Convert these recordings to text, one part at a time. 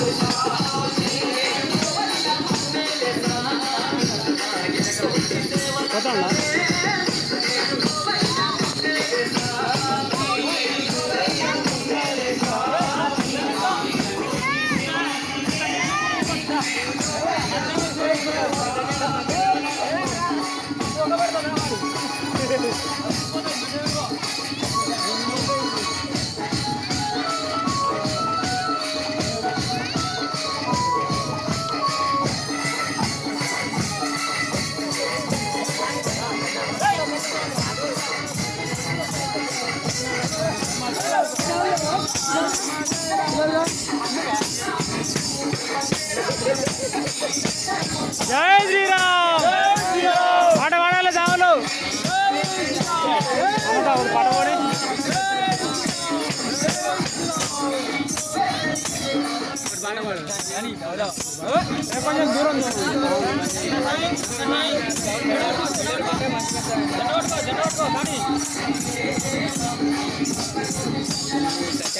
감사합니다. జై శ్రీరామ్. పాట పాడాలి సాములు పాట కొంచెం దూరం జనోట్కో కానీ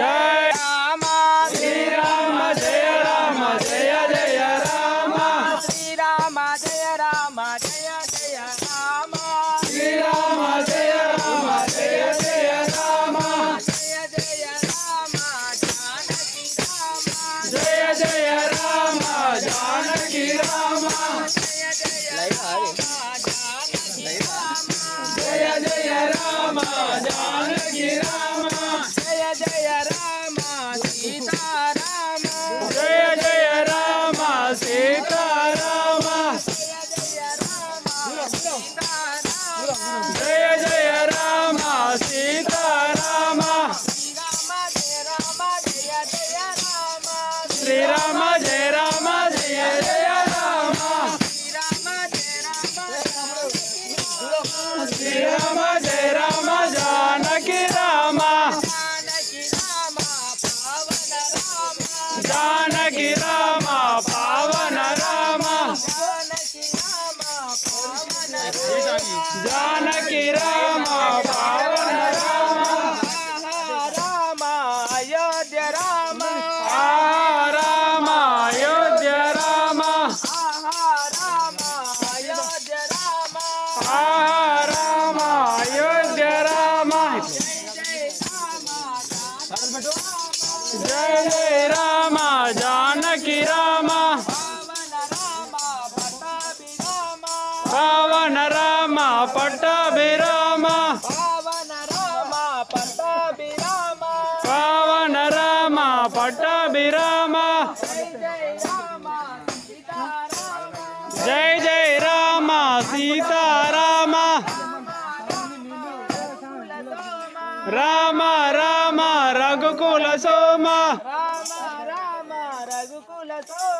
জয় Sita Rama. Sita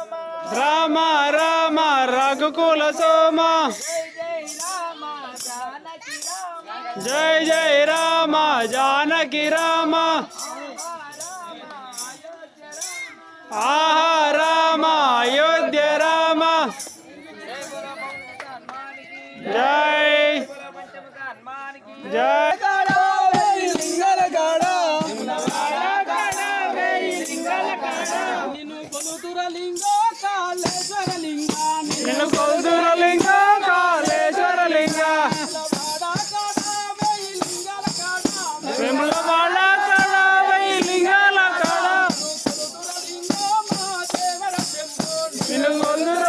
Rama. Rama రఘుకుల సోమ. జయ జయ రామ జానకి రామ. ఆహా రామ అయో মন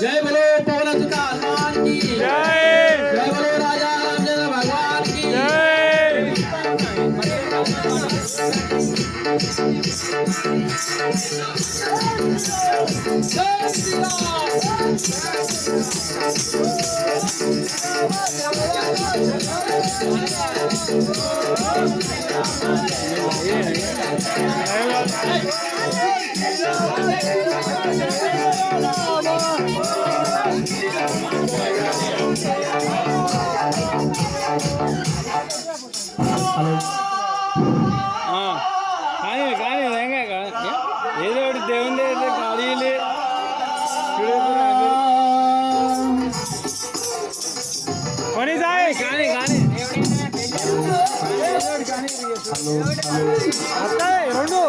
जय भले వస్తాయి రెండు.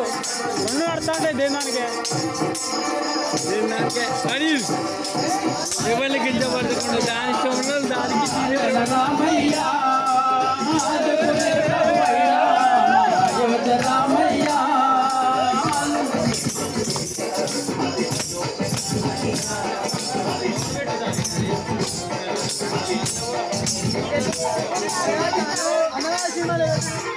రెండు అర్థం దేని దానికే దేని దానికే కానీ ఎవరిని కించపడకుండా దాని ఇష్టం ఉన్నది దానికి రామయ్య అయోధ్య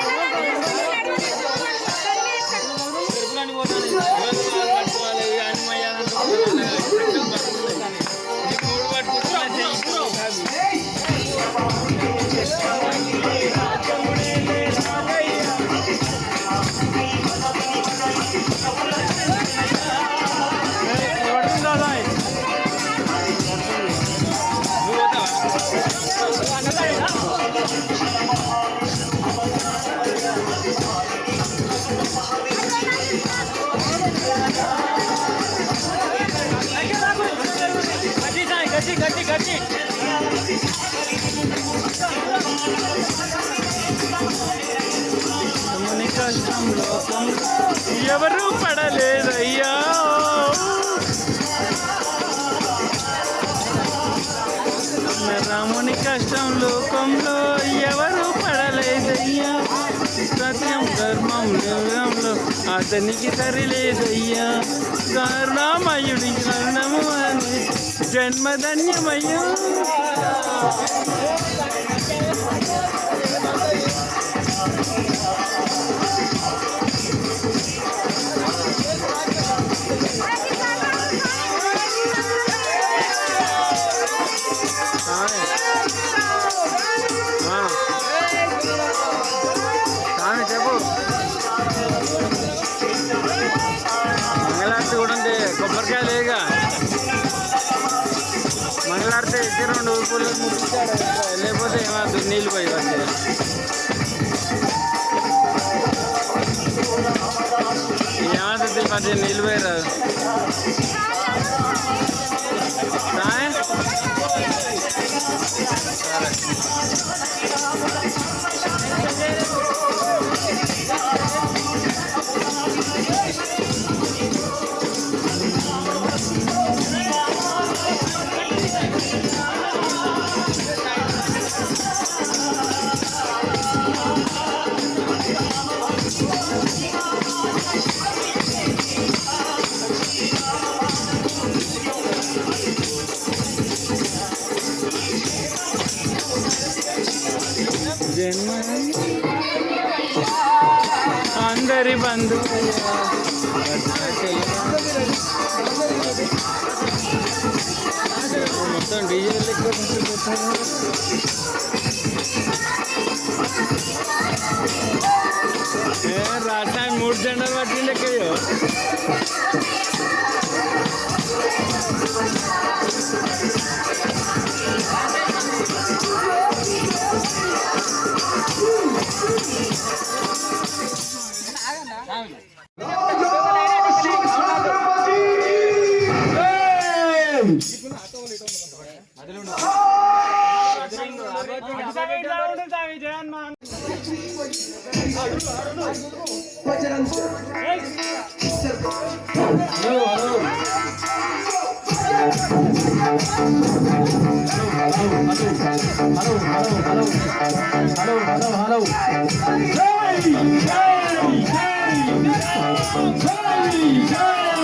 ఎవరు పడలేదయ్యా? రాముని కష్టం లోకంలో ఎవరు పడలేదయ్యా? సత్యం ధర్మం లోకంలో అతనికి సరిలేదయ్యా? కరుణామయుడి కరుణము అని జన్మధన్యమయ్యా. నీళ్ళు పోయి వచ్చి ఏమవుతుంది మధ్య నీళ్ళు పోయి రాదు ജനറൽ മാറ്റിൻ്റെയൊക്കെയോ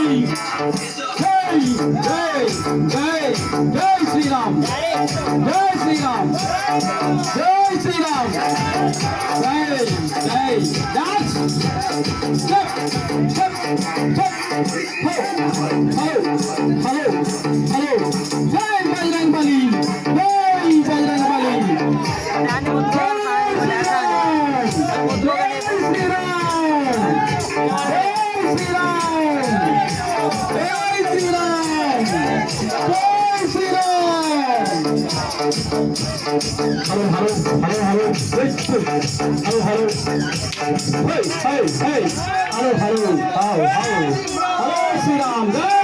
జై జై జై జై శ్రీరామ్ జై శ్రీరామ్ జై శ్రీరామ్ జై జై dance step step step Hare Sri Ram.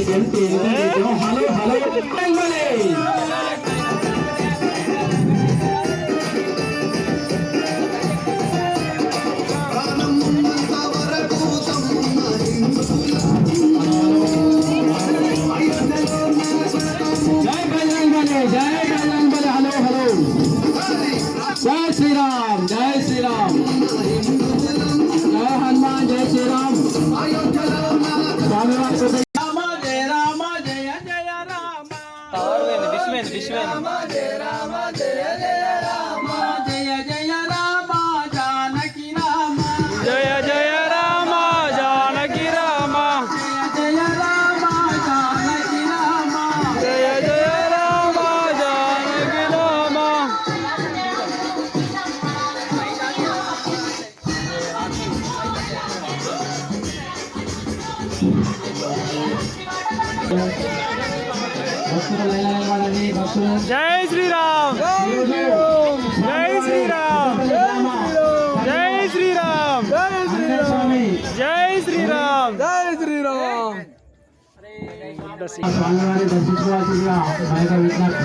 பெண் ஹலோ ஹலோ జై శ్రీరామ్! జై శ్రీరామ్! జై శ్రీరామ్! జై శ్రీరామ్! జై శ్రీరామ్! జై శ్రీరామ్! స్వామివారిని దర్శించుకోవాల్సిందిగా మా యొక్క విజ్ఞప్తి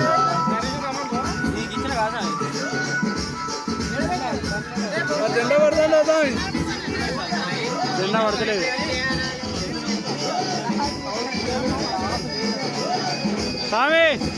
జెండా పడుతుంది జెండా పడతలేదు.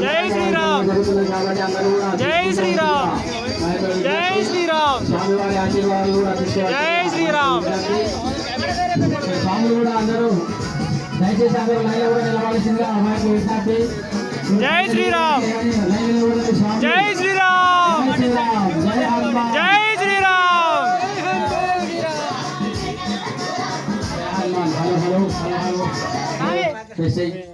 జై శ్రీరామ్. జై శ్రీరామ్. జై శ్రీరామ్. జై శ్రీరామ్. స్వాములు కూడా అందరూ దయచేసి అందరూ లైన్లో కూడా నిలబడాల్సిందిగా అమ్మాయికి విజ్ఞప్తి జై శ్రీరామ్. జై శ్రీరామ్. జై Shriram. Hello hello hello hello.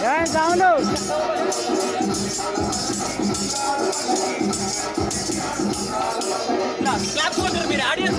Yeah, download! Clap, clap, audience,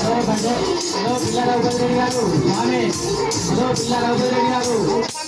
Hello, Pandey. Hello, Pillar Rao Pandey. Hello, Mami. Hello, Pillar Rao Pandey. Hello.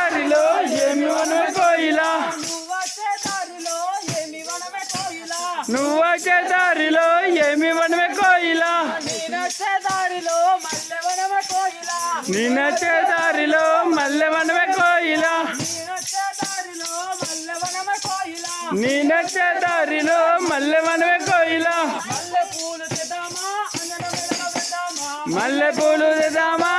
నిన్నొచ్చే దారిలో మల్లెవనమే కోయిలా. నిన్నొచ్చే దారిలో మల్లెవనమే కోయిలా. మల్లె పూలు తెదామా